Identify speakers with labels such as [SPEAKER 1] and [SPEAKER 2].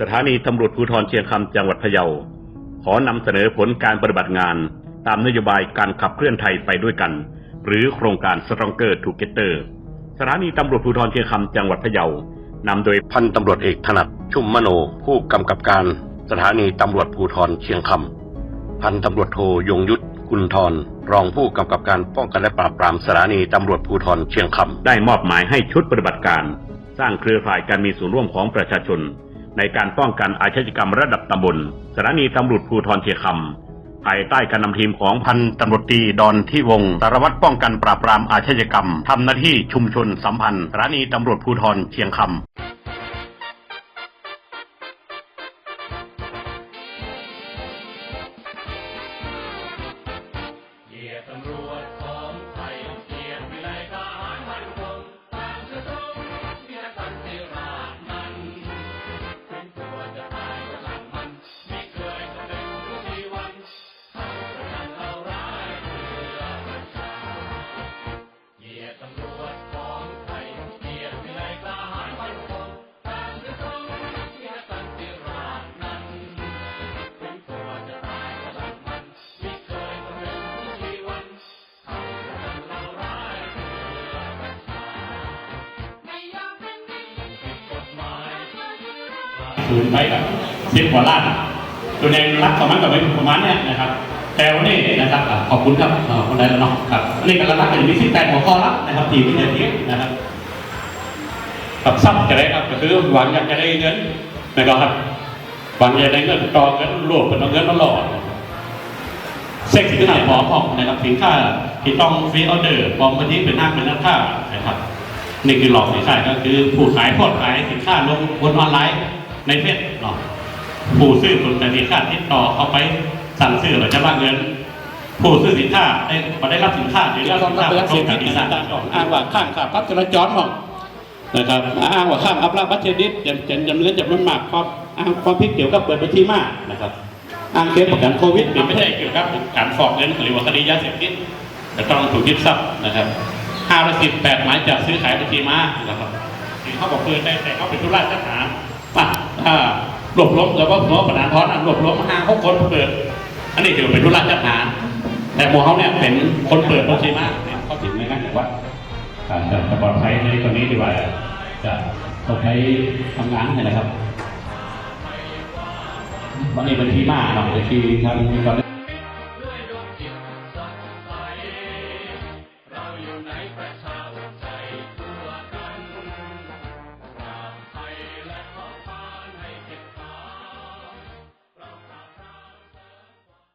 [SPEAKER 1] สถานีตำรวจภูธรเชียงคำจังหวัดพะเยา ขอนำเสนอผลการปฏิบัติงาน ตามนโยบายการขับเคลื่อนไทยไปด้วยกัน หรือโครงการ Stronger Together สถานีตำรวจภูธรเชียงคำจังหวัดพะเยานำโดยพันตำรวจเอกถนัดชุ่มมโน ผู้กำกับการสถานีตำรวจภูธรเชียงคำพันตำรวจโทยงยุทธกุลทรรองผู้กำกับการป้องกันและปราบปรามสถานีตำรวจภูธรเชียงคำได้มอบหมายให้ชุดปฏิบัติการ สร้างเครือข่ายการมีส่วนร่วมของประชาชน ในการป้องกันอาชญากรรมระดับตำบลสถานีตำรวจภูธรเชียงคำภายใต้การนำทีมของพันตำรวจตีดอนที่วงสารวัตรป้องกันปราบปรามอาชญากรรมทำหน้าที่ชุมชนสัมพันธ์สถานีตำรวจภูธรเชียงคำ
[SPEAKER 2] คืนไปกั
[SPEAKER 3] บสิบกว่าล้านตัวเองรักของมันกับไปประมาณเนี้ยนะครับ แต่วันนี้นะครับขอบคุณครับคนใดแล้วเนาะครับนนี้ก็รักกันมีสิบแปดหัวข้อละนะครับทีมวิทยาทีนะครับกับซับจะได้ครับก็คือหวังอยากจะได้เงินนะครับหวังอยากได้เงินต่อเงินรวมเป็นเงินมาหล่อเซ็กสินค้าพร้อมของนะครับสินค้าที่ต้องฟรีออเดอร์พร้อมพื้นที่เป็นหน้าเป็นร้าค้านะครับนี่คือหลอกสินค้าก็คือผู้ขายพอดขายสินค้าลงบนออนไลน์ ในเฟซเนาะผู้ซื้อสนใจสินค้าติดต่อเขาไปสั่งซื้อหรือจะรับเงิน ผู้ซื้อสินค้าได้พอได้รับสินค้าหรือรับสินค้าตรงกับที่สั่งอ้างว่าข้างขาพับจราจรของนะครับอ้างว่าข้างอัพราบัตเทดิสจำจำจำเงินจำนวนมากความอ้างความผิดเกี่ยวกับเปิดบัญชีมากนะครับ อ้างเคสประกันโควิดเป็นไม่ใช่เกี่ยวกับการฟอกเงินหรือว่าคดียาเสพติดจะต้องถูกยึดทรัพย์นะครับห้าร้อยสิบแปดหมายจับซื้อขายบัญชีม้านะครับเขาบอกเปิดได้แต่เขาเป็นธุระจัดหา ป่ะถ้ารวบรวมแล้วก็หัวประธานพรรวบล้มห้าหกคนเปิด อันนี้ถือเป็นธุระจัดหาแต่หมวเขาเนี่ยเป็นคนเปิดบัญชีมาเนี่ยเขาถึงในการจัดวัดกาจะปลอดภัยในตรงนี้ดีกว่าจะต้องใช้ทำงานนะครับวันนี้บัญชีมากหน่อยบัญชีทางตอนนี้